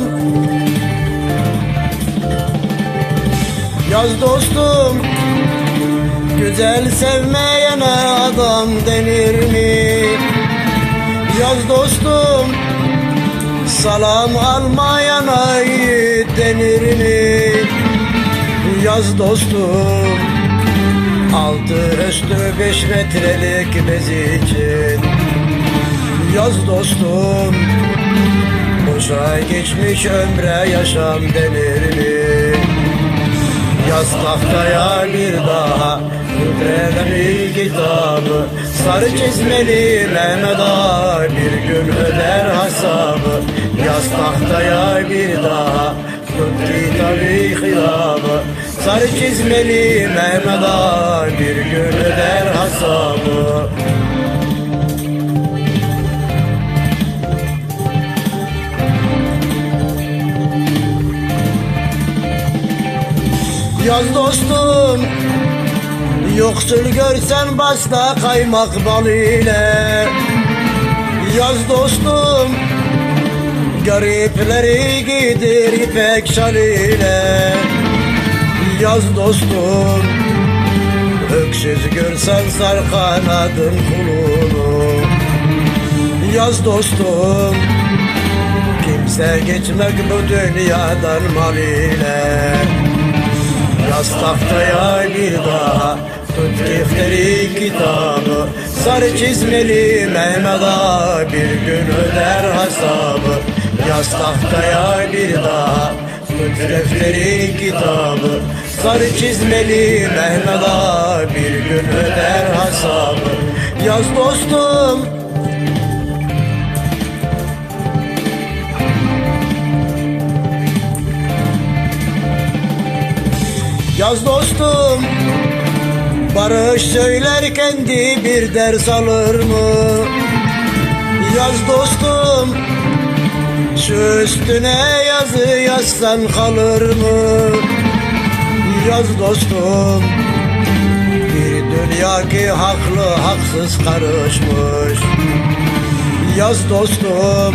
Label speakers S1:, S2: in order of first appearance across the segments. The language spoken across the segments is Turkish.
S1: dostum Yaz dostum Güzel sevmeyene adam denir mi? Yaz dostum Salam almayana yiğit denir mi? Yaz dostum Altı üstü beş metrelik bez için Yaz dostum Boşa geçmiş ömre yaşam denir mi? Yaz tahtaya bir daha Kudretli kitabı Sarı çizmeli Mehmet Ağa Bir gün öder hesabı Yaz tahtaya bir daha Kitabı hitabı Sarı çizmeli Mehmet Ağa Bir gün öder hesabı Yaz dostum. Yoksul görsen basta kaymak bal ile. Yaz dostum Garipleri gidir ipek şal ile. Yaz dostum Öksüz görsen sar kanadın kulunu. Yaz dostum Kimse geçmek bu dünyadan mal ile tahtaya bir daha Tut defteri kitabı Sarı çizmeli Mehmet Ağa Bir gün öder hesabı. Yaz tahtaya bir daha Tut defteri kitabı Sarı çizmeli Mehmet Ağa Bir gün öder hesabı. Yaz dostum Yaz dostum Barış söylerken de bir ders alır mı? Yaz dostum Şu üstüne yazı yazsan kalır mı? Yaz dostum Bir dünya ki haklı haksız karışmış Yaz dostum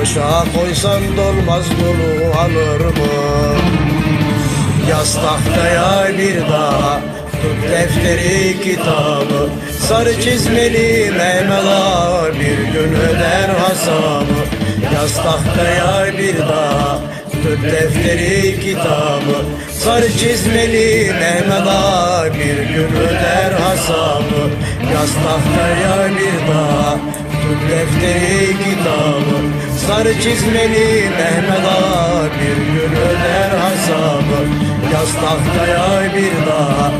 S1: Boşa koysan dolmaz dolu alır mı? Yaz tahtaya bir daha Tut defteri kitabı. Sarı çizmeli Ağa Bir gün öder hesabı Yaz tahtaya bir daha Tut defteri kitabı. Sarı çizmeli Mehmet Bir gün öder hesabı Yaz tahtaya bir daha Tut defteri kitabı. Sarı çizmeli Mehmet Bir gün öder hesabı Yaz tahtaya bir daha.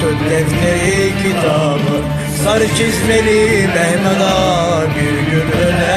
S1: Tut defteri kitabı Sarı çizmeli Mehmet Ağa Bir gün hesabı